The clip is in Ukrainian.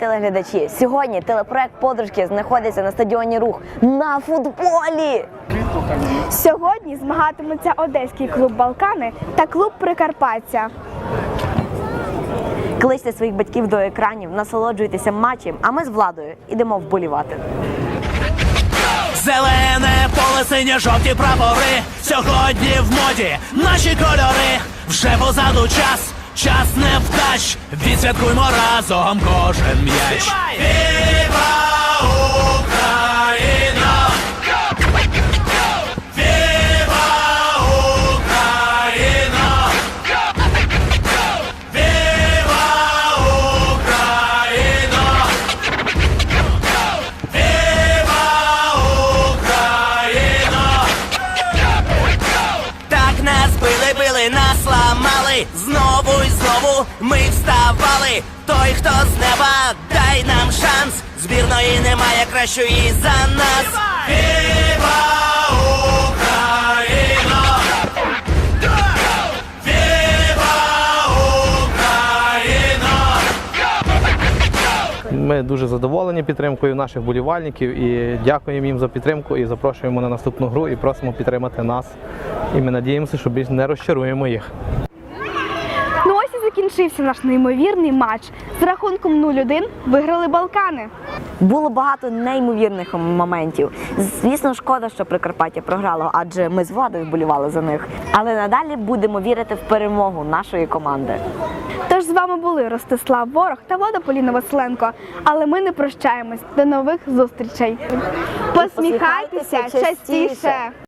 телеглядачі. Сьогодні телепроект Подружки знаходиться на стадіоні Рух на футболі. Сьогодні змагатимуться одеський клуб Балкани та клуб Прикарпаття. Кличте своїх батьків до екранів, насолоджуйтеся матчем, а ми з владою ідемо вболівати. Зелене поле, синьо жовті прапори. Сьогодні в моді наші кольори. Вже позаду час, час не втач. Відсвяткуймо разом кожен м'яч. Віва Україна! Віва Україна! Віва Україна! Віва Україна! Так нас били, били, нас ламали. Ми вставали. Той, хто з неба, дай нам шанс. Збірної немає кращої за нас. Віва Україна! Віва Україна! Ми дуже задоволені підтримкою наших болівальників і дякуємо їм за підтримку і запрошуємо на наступну гру і просимо підтримати нас. І ми надіємося, що більше не розчаруємо їх. Закінчився наш неймовірний матч. З рахунком 0-1 виграли Балкани. Було багато неймовірних моментів. Звісно, шкода, що Прикарпаття програло, адже ми з владою вболівали за них. Але надалі будемо вірити в перемогу нашої команди. Тож з вами були Ростислав Ворог та Влада Поліна Василенко. Але ми не прощаємось. До нових зустрічей. Посміхайтеся частіше.